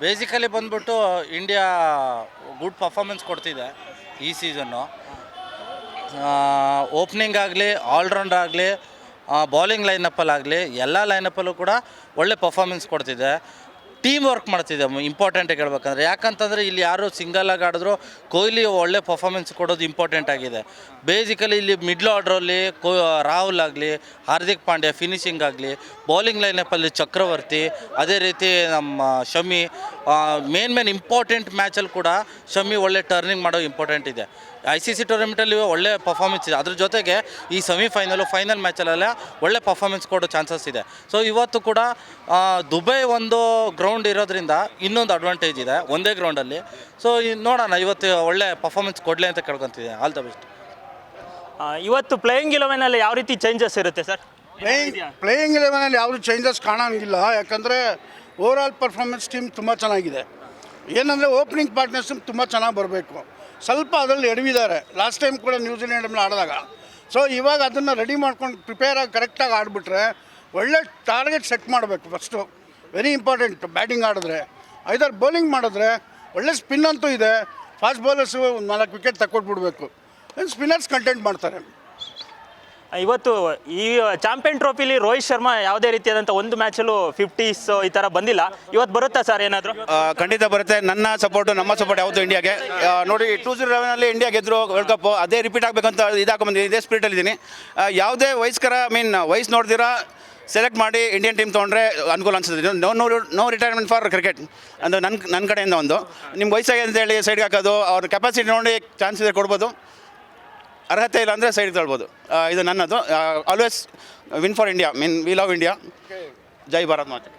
Basically ಬಂದ್ಬಿಟ್ಟು India good performance ಕೊಡ್ತಿದೆ ಈ ಸೀಸನ್ನು ಓಪ್ನಿಂಗ್ ಆಗಲಿ ಆಲ್ರೌಂಡರ್ ಆಗಲಿ ಬೌಲಿಂಗ್ ಲೈನಪ್ಪಲ್ಲಾಗಲಿ ಎಲ್ಲ ಲೈನಪ್ಪಲ್ಲೂ ಕೂಡ ಒಳ್ಳೆ ಪರ್ಫಾರ್ಮೆನ್ಸ್ ಕೊಡ್ತಿದೆ. ಟೀಮ್ ವರ್ಕ್ ಮಾಡ್ತಿದೆ ಇಂಪಾರ್ಟೆಂಟ್ ಹೇಳ್ಬೇಕಂದ್ರೆ. ಯಾಕಂತಂದರೆ ಇಲ್ಲಿ ಯಾರು ಸಿಂಗಲ್ ಆಗಿ ಆಡಿದ್ರು ಕೊಹ್ಲಿ ಒಳ್ಳೆ ಪರ್ಫಾರ್ಮೆನ್ಸ್ ಕೊಡೋದು ಇಂಪಾರ್ಟೆಂಟ್ ಆಗಿದೆ. ಬೇಸಿಕಲಿ ಇಲ್ಲಿ ಮಿಡ್ಲ್ ಆರ್ಡ್ರಲ್ಲಿ ಕೋ, ರಾಹುಲ್ ಆಗಲಿ, ಹಾರ್ದಿಕ್ ಪಾಂಡ್ಯ ಫಿನಿಶಿಂಗ್ ಆಗಲಿ ಬೌಲಿಂಗ್ ಲೈನಪ್ಪಲ್ಲಿ ಚಕ್ರವರ್ತಿ, ಅದೇ ರೀತಿ ನಮ್ಮ ಶಮಿ ಮೇನ್ ಮೇನ್ ಇಂಪಾರ್ಟೆಂಟ್ ಮ್ಯಾಚಲ್ಲಿ ಕೂಡ ಶಮಿ ಒಳ್ಳೆ ಟರ್ನಿಂಗ್ ಮಾಡೋ ಇಂಪಾರ್ಟೆಂಟ್ ಇದೆ. ಐ ಸಿ ಸಿ ಟೂರ್ನಮೆಂಟಲ್ಲಿ ಒಳ್ಳೆ ಪರ್ಫಾರ್ಮೆನ್ಸ್ ಇದೆ. ಅದ್ರ ಜೊತೆಗೆ ಈ ಸೆಮಿಫೈನಲು ಫೈನಲ್ ಮ್ಯಾಚಲ್ಲೆಲ್ಲ ಒಳ್ಳೆ ಪರ್ಫಾರ್ಮೆನ್ಸ್ ಕೊಡೋ ಚಾನ್ಸಸ್ ಇದೆ. ಸೊ ಇವತ್ತು ಕೂಡ ದುಬೈ ಒಂದು ಗ್ರೌಂಡ್ ಇರೋದ್ರಿಂದ ಇನ್ನೊಂದು ಅಡ್ವಾಂಟೇಜ್ ಇದೆ ಒಂದೇ ಗ್ರೌಂಡಲ್ಲಿ ಸೊ ನೋಡೋಣ ಇವತ್ತು ಒಳ್ಳೆ ಪರ್ಫಾರ್ಮೆನ್ಸ್ ಕೊಡಲಿ ಅಂತ ಕೇಳ್ಕೊತಿದ್ದೆ. ಆಲ್ ದ ಬೆಸ್ಟ್ ಆ, ಇವತ್ತು ಪ್ಲೇಯಿಂಗ್ ಇಲೆವೆನಲ್ಲಿ ಯಾವ ರೀತಿ ಚೇಂಜಸ್ ಇರುತ್ತೆ ಸರ್? ಪ್ಲೇಯಿಂಗ್ ಪ್ಲೇಯಿಂಗ್ ಇಲೆವೆನಲ್ಲಿ ಯಾವುದೂ ಚೇಂಜಸ್ ಕಾಣೋಂಗಿಲ್ಲ. ಯಾಕಂದರೆ ಓವರ್ ಆಲ್ ಪರ್ಫಾರ್ಮೆನ್ಸ್ ಟೀಮ್ ತುಂಬ ಚೆನ್ನಾಗಿದೆ. ಏನಂದರೆ ಓಪನಿಂಗ್ ಪಾರ್ಟ್ನರ್ಸ್ ತುಂಬ ಚೆನ್ನಾಗಿ ಬರಬೇಕು. ಸ್ವಲ್ಪ ಅದರಲ್ಲಿ ಎಡವಿದ್ದಾರೆ. ಲಾಸ್ಟ್ ಟೈಮ್ ಕೂಡ ನ್ಯೂಜಿಲೆಂಡ್ ಮೇಲೆ ಆಡಿದಾಗ. ಸೊ ಇವಾಗ ಅದನ್ನು ರೆಡಿ ಮಾಡ್ಕೊಂಡು ಪ್ರಿಪೇರ್ ಆಗಿ ಕರೆಕ್ಟಾಗಿ ಆಡಿಬಿಟ್ರೆ ಒಳ್ಳೆ ಟಾರ್ಗೆಟ್ ಸೆಟ್ ಮಾಡಬೇಕು ಫಸ್ಟು ವೆರಿ ಇಂಪಾರ್ಟೆಂಟ್ ಬ್ಯಾಟಿಂಗ್ ಆಡಿದ್ರೆ. ಐದಾರು ಬೌಲಿಂಗ್ ಮಾಡಿದ್ರೆ ಒಳ್ಳೆ ಸ್ಪಿನ್ ಅಂತೂ ಇದೆ. ಫಾಸ್ಟ್ ಬೌಲರ್ಸು ಒಂದು ನಾಲ್ಕು ವಿಕೆಟ್ ತಕ್ಕೊಟ್ಬಿಡ್ಬೇಕು. ಸ್ಪಿನ್ನರ್ಸ್ ಕಂಟೆಂಟ್ ಮಾಡ್ತಾರೆ. ಇವತ್ತು ಈ ಚಾಂಪಿಯನ್ ಟ್ರೋಫಿಲಿ ರೋಹಿತ್ ಶರ್ಮಾ ಯಾವುದೇ ರೀತಿಯಾದಂಥ ಒಂದು ಮ್ಯಾಚಲ್ಲೂ ಫಿಫ್ಟೀಸ್ ಈ ಥರ ಬಂದಿಲ್ಲ. ಇವತ್ತು ಬರುತ್ತಾ ಸರ್ ಏನಾದರೂ? ಖಂಡಿತ ಬರುತ್ತೆ. ನನ್ನ ಸಪೋರ್ಟು ನಮ್ಮ ಸಪೋರ್ಟ್ ಯಾವುದು ಇಂಡಿಯಾಗೆ ನೋಡಿ ಟೂ ಜೀರೋ ಲೆವೆನಲ್ಲಿ ಇಂಡಿಯಾ ಗೆದ್ದರು ವರ್ಲ್ಡ್ ಕಪ್ ಅದೇ ರಿಪೀಟ್ ಆಗಬೇಕಂತ ಇದಾಕೊಂಬಂದಿದ್ದೀನಿ ಇದೇ ಸ್ಪಿರಿಟಲ್ಲಿದ್ದೀನಿ ಯಾವುದೇ ವಯಸ್ಕರ ಮೀನ್ ವಯಸ್ಸು ನೋಡ್ದಿರಾ ಸೆಲೆಕ್ಟ್ ಮಾಡಿ ಇಂಡಿಯನ್ ಟೀಮ್ ತೊಗೊಂಡ್ರೆ ಅನುಕೂಲ ಅನ್ಸುತ್ತೆ. No no no retirement for cricket ಅದು ನನ್ನ ನನ್ನ ಕಡೆಯಿಂದ ಒಂದು. ನಿಮ್ಮ ವಯಸ್ಸಾಗಿ ಅಂತೇಳಿ ಸೈಡ್ಗೆ ಹಾಕೋದು ಅವ್ರ ಕೆಪಾಸಿಟಿ ನೋಡಿ ಚಾನ್ಸ್ ಇದೆ ಕೊಡ್ಬೋದು. ಅರ್ಹತೆ ಇಲ್ಲ ಅಂದರೆ ಸೈಡ್ ತಳ್ಬೋದು. ಇದು ನನ್ನದು. Always win for India mean we love India Jai Bharat ಮಾತೆ.